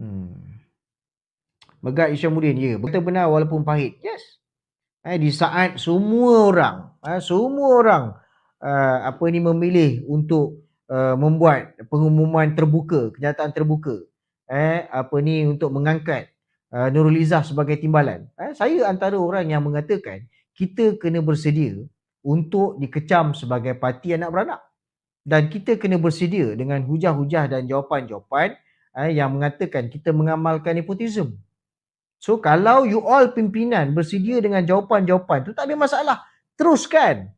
Hmm. Megat Isyamuddin, ya. Betul benar walaupun pahit. Yes. Eh, di saat semua orang, eh, semua orang uh, apa ni memilih untuk uh, membuat pengumuman terbuka, kenyataan terbuka. Eh, apa ni untuk mengangkat uh, Nurul Izzah sebagai timbalan. Eh, saya antara orang yang mengatakan kita kena bersedia untuk dikecam sebagai parti anak beranak. Dan kita kena bersedia dengan hujah-hujah dan jawapan-jawapan eh, yang mengatakan kita mengamalkan nepotisme. So kalau you all pimpinan bersedia dengan jawapan-jawapan tu tak ada masalah. Teruskan.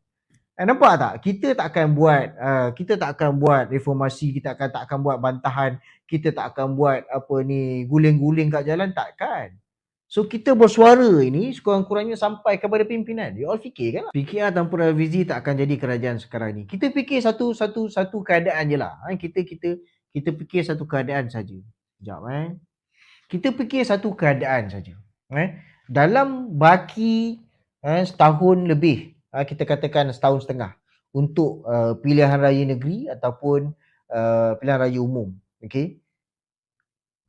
Eh, nampak tak? Kita tak akan buat uh, kita tak akan buat reformasi, kita akan tak akan buat bantahan, kita tak akan buat apa ni guling-guling kat jalan takkan. So kita bersuara ini sekurang-kurangnya sampai kepada pimpinan. You all fikir kan? PKR tanpa revisi tak akan jadi kerajaan sekarang ni. Kita fikir satu satu satu keadaan je lah. Eh, kita kita kita fikir satu keadaan saja. Sekejap eh kita fikir satu keadaan saja. Eh? Dalam baki eh, setahun lebih, eh, kita katakan setahun setengah untuk uh, pilihan raya negeri ataupun uh, pilihan raya umum. Okay?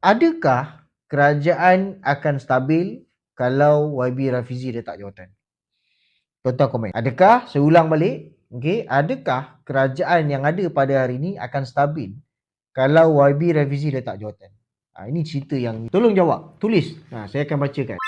Adakah kerajaan akan stabil kalau YB Rafizi letak jawatan? Tuan-tuan komen. Adakah, saya ulang balik, okay, adakah kerajaan yang ada pada hari ini akan stabil kalau YB Rafizi letak jawatan? Ha, ini cerita yang tolong jawab, tulis. Ha, saya akan bacakan.